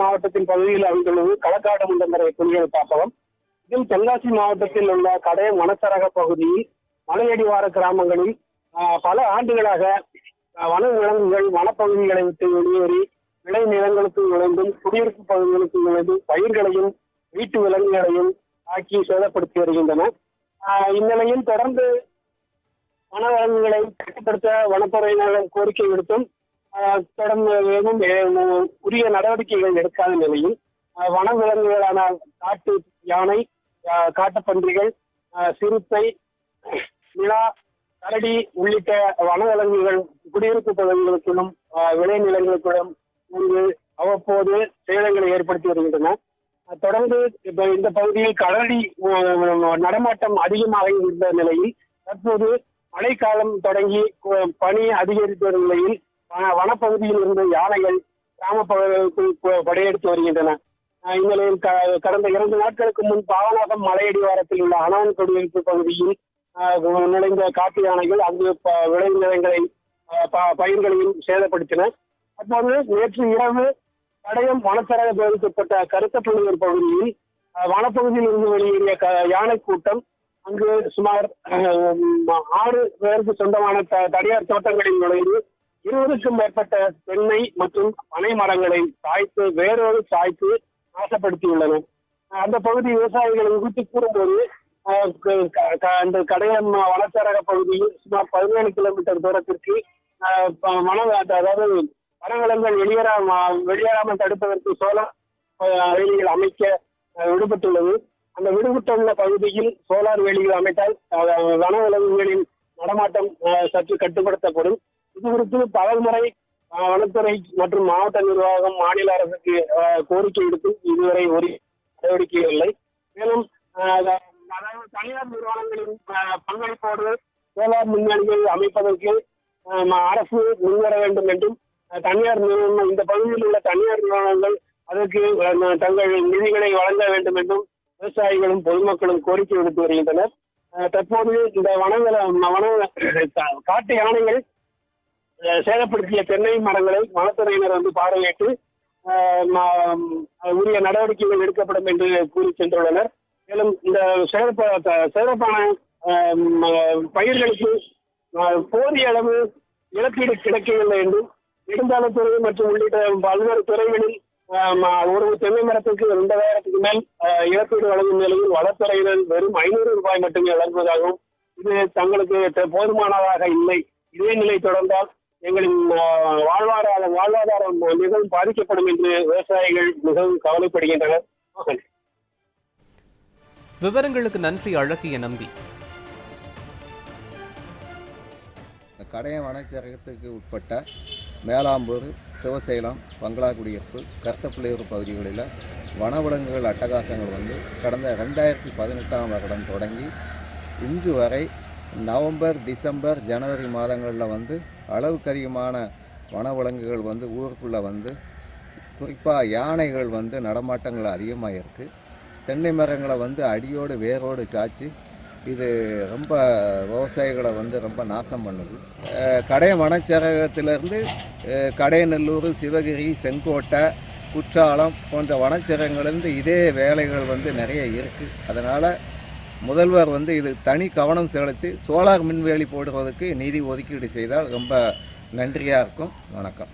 மாவட்டத்தின் பகுதியில் அமைந்துள்ளது. களக்காடு முண்டந்தரை புலிகள் காப்பகம் இதில் தென்காசி மாவட்டத்தில் உள்ள கடையம் வனச்சரக பகுதியில் மலையடிவார கிராமங்களில் பல ஆண்டுகளாக வன விலங்குகள் வனப்பகுதிகளை விட்டு வெளியேறி விளை நிலங்களுக்கு நுழைந்தும் குடியிருப்பு பகுதிகளுக்கு நுழைந்தும் பயிர்களையும் வீட்டு விலங்குகளையும் ஆக்கி சேதப்படுத்தி வருகின்றன. இந்நிலையில் தொடர்ந்து வனவிலங்குகளை கட்டுப்படுத்த வனத்துறையினரிடம் கோரிக்கை விடுத்தும் ஆஹ், தொடர்ந்து உரிய நடவடிக்கைகள் எடுக்காத நிலையில் வனவிலங்குகளான காட்டு யானை காட்டுப்பன்றிகள் சிறுத்தை நிலா கரடி உள்ளிட்ட வனவிலங்குகள் குடியிருப்பு பகுதிகளுக்குள்ளும் ஆஹ், விளைநிலங்களுக்குள்ளும் இங்கு அவ்வப்போது சேதங்களை ஏற்படுத்தி வருகின்றன. தொடர்ந்து இந்த பகுதியில் கரடி நடமாட்டம் அதிகமாக இருந்த நிலையில் தற்போது மழைக்காலம் தொடங்கி கு- பனி நிலையில் வனப்பகுதியில் இருந்த யானைகள் கிராம படையெடுத்து வருகின்றன. இந்நிலையில் க- கடந்த இரண்டு நாட்களுக்கு முன் பாவநாசம் மலையடிவாரத்தில் உள்ள அணவன் குடியிருப்பு பகுதியில் நுழைந்த காட்டு யானைகள் அங்கு விளைநிலங்களை பயிர்களையும் சேதப்படுத்தின. அப்போது நேற்று இரவு கடையம் வனத்தரக பாதிக்கப்பட்ட கருத்தப்புள்ளியூர் பகுதியில் ஆஹ் வனப்பகுதியில் இருந்து வெளியேறிய யானை கூட்டம் அங்கு சுமார் ஆறு பேருக்கு சொந்தமான த- தனியார் தோட்டங்களில் நுழைந்து இருபதுக்கும் மேற்பட்ட தென்னை மற்றும் பனை மரங்களை சாய்த்து வேரோடு சாய்த்து நாசப்படுத்தியுள்ளன. அந்த பகுதி விவசாயிகளை குறித்து கூறும்போது அந்த கடையம் வனச்சரக பகுதியில் சுமார் பதினேழு கிலோமீட்டர் தூரத்திற்கு மன வன அதாவது வனவிலங்குகள் வெளியேறா வெளியேறாமல் தடுப்பதற்கு சோலார் வேலிகள் அமைக்க விடுபட்டுள்ளது. அந்த விடுபட்டுள்ள பகுதியில் சோலார் வேலிகள் அமைத்தால் வன வனவிலங்குகளின் நடமாட்டம் சற்று கட்டுப்படுத்தப்படும். இதுகுறித்து பலமுறை வனத்துறை மற்றும் மாவட்ட நிர்வாகம் மாநில அரசுக்கு கோரிக்கை விடுத்தும் இதுவரை ஒரு நடவடிக்கை இல்லை. மேலும் அதாவது தனியார் நிறுவனங்களின் பங்களிப்போடு சோலார் மின்வேலிகள் அமைப்பதற்கு அரசு முன்வர வேண்டும் என்றும் தனியார் நிறுவனம் இந்த பகுதியில் உள்ள தனியார் நிறுவனங்கள் அதற்கு தங்கள் நிதிகளை வழங்க வேண்டும் என்றும் விவசாயிகளும் பொதுமக்களும் கோரிக்கை விடுத்து வருகின்றனர். தற்போது இந்த வனங்கள வன காட்டு யானைகள் சேதப்படுத்திய தென்னை மரங்களை வனத்துறையினர் வந்து பார்வையிட்டு அஹ், உரிய நடவடிக்கைகள் எடுக்கப்படும் என்று கூறி சென்றுள்ளனர். மேலும் இந்த சேதப்ப சேதப்பான பயிர்களுக்கு போதிய அளவு இழப்பீடு கிடைக்கவில்லை என்றும் நெடுஞ்சாலைத்துறை மற்றும் உள்ளிட்ட பல்வேறு துறைகளில் ஒரு தென்னை மரத்துக்கு இரண்டாயிரத்துக்கு மேல் இழப்பீடு வழங்கும் நிலையில் வளத்துறையினர் வெறும் ஐநூறு ரூபாய் மட்டுமே வழங்குவதாகவும் இது தங்களுக்கு போதுமானதாக இல்லை. இதே நிலை தொடர்ந்தால் எங்களின் ஆஹ், வாழ்வாதாரம் மிகவும் பாதிக்கப்படும் என்று விவசாயிகள் மிகவும் கவலைப்படுகின்றனர். விவரங்களுக்கு நன்றி அழகிய நம்பி கடையம் வனச்சரகத்துக்கு உட்பட்ட மேலாம்பூர் சிவசைலம் பங்களாக்குடியிருப்பு கருத்தப்பிள்ளையூர் பகுதிகளில் வனவிலங்குகள் அட்டகாசங்கள் வந்து கடந்த ரெண்டாயிரத்தி பதினெட்டாம் வருடம் தொடங்கி இன்று வரை நவம்பர் டிசம்பர் ஜனவரி மாதங்களில் வந்து அளவுக்கு அதிகமான வனவிலங்குகள் வந்து ஊருக்குள்ளே வந்து குறிப்பாக யானைகள் வந்து நடமாட்டங்கள் அதிகமாக இருக்குது தென்னை மரங்களை வந்து அடியோடு வேரோடு சாய்ச்சி இது ரொம்ப விவசாயிகளை வந்து ரொம்ப நாசம் பண்ணுது. கடை வனச்சரகத்திலேருந்து கடைநல்லூர் சிவகிரி செங்கோட்டை குற்றாலம் போன்ற வனச்சரகங்கள்லேருந்து இதே வேலைகள் வந்து நிறைய இருக்குது அதனால் முதல்வர் வந்து இது தனி கவனம் செலுத்தி சோலார் மின்வேலி போடுவதற்கு நிதி ஒதுக்கீடு செய்தால் ரொம்ப நன்றியாக இருக்கும். வணக்கம்.